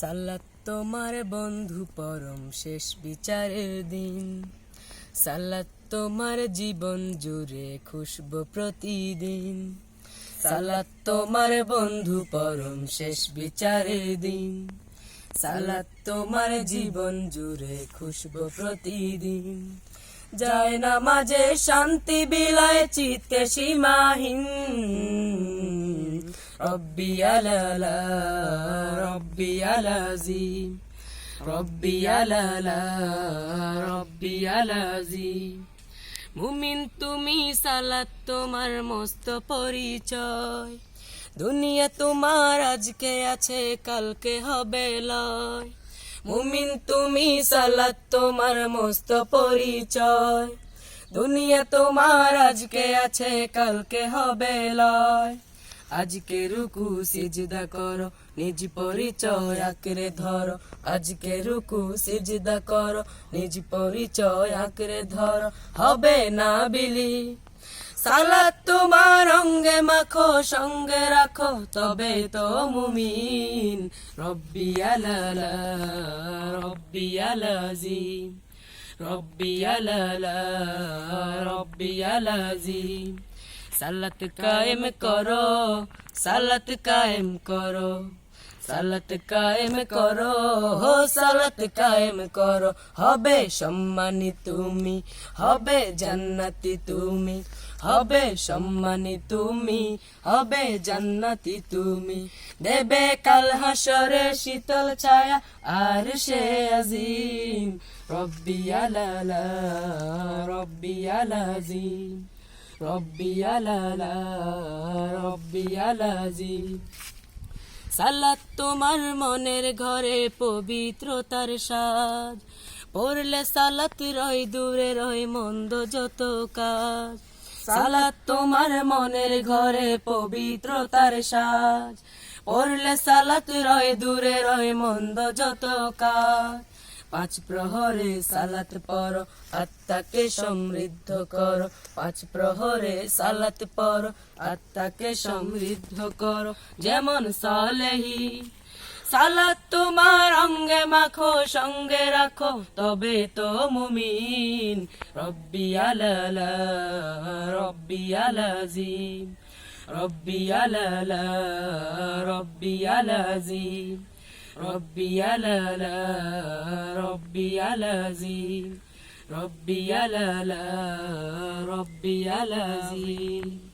সালাত তোমার বন্ধু পরম শেষ বিচারের দিন। সালাত তোমার জীবন জুড়ে খুশব প্রতিদিন। সালাত তোমার বন্ধু পরম শেষ বিচারের দিন। সালাত তোমার জীবন জুড়ে খুশব প্রতিদিন। যায় না মাঝে শান্তি বিলায় চিত্তে সীমাহীন। রব্বি আলালা রব্বি আলাজিম রব্বি আলালা রব্বি আলাজিম মুমিন তুমি সালাত তোমার মস্ত পরিচয়, দুনিয়া তোমার আজকে আছে, কালকে হবে লয়। মুমিন তুমি সালাত তোমার মস্ত পরিচয়, দুনিয়া তোমার আজকে আছে, কালকে হবে লয়। আজকে রুকু সিজদা করো, নিজ পরিচয় আঁকড়ে ধরো। আজকে রুকু সিজদা করো, নিজ পরিচয় আঁকড়ে ধরো। হবে না বিলি, সালাত তোমার অঙ্গে মাখো, সঙ্গে রাখো, তবে তো মুমিন। রব্বি আলালা, রব্বি আলাজিম, রব্বি আলালা, রব্বি আলাজিম। সালাত কায়েম করো, সালাত কায়েম করো, সালাত কায়েম করো, হো, সালাত কায়েম করো। হবে সম্মানী তুমি, হবে জান্নাতি তুমি, হবে সম্মানী তুমি, হবে জান্নাতি তুমি। দেবে কাল হাসরে শীতল ছায়া, আর সে আজিম, রব্বি আলালা, রব্বি আলাজিম। আলাজিম সালাত তোমার মনের ঘরে পবিত্রতার সাজ পড়লে সালাত রয়, দূরে রয়, মন্দ যত কাজ। সালাত তোমার মনের ঘরে পবিত্রতার সাজ পড়লে সালাত রয়, দূরে রয়, মন্দ যত কাজ। পাঁচ প্রহরে সালাত পর আত্মাকে সমৃদ্ধ কর। পাঁচ প্রহরে সালাত পর আত্মাকে সমৃদ্ধ কর। যেমন সালেহি, সালাত তোমার অঙ্গে মাখো, সঙ্গে রাখো, তবে তো মুমিন। রব্বি আলালা, রব্বি আলাজিম। রব্বি আলালা, রব্বি আলাজিম। ربي يا لا لا ربي يا لازم. ربي يا لا لا ربي يا لازم.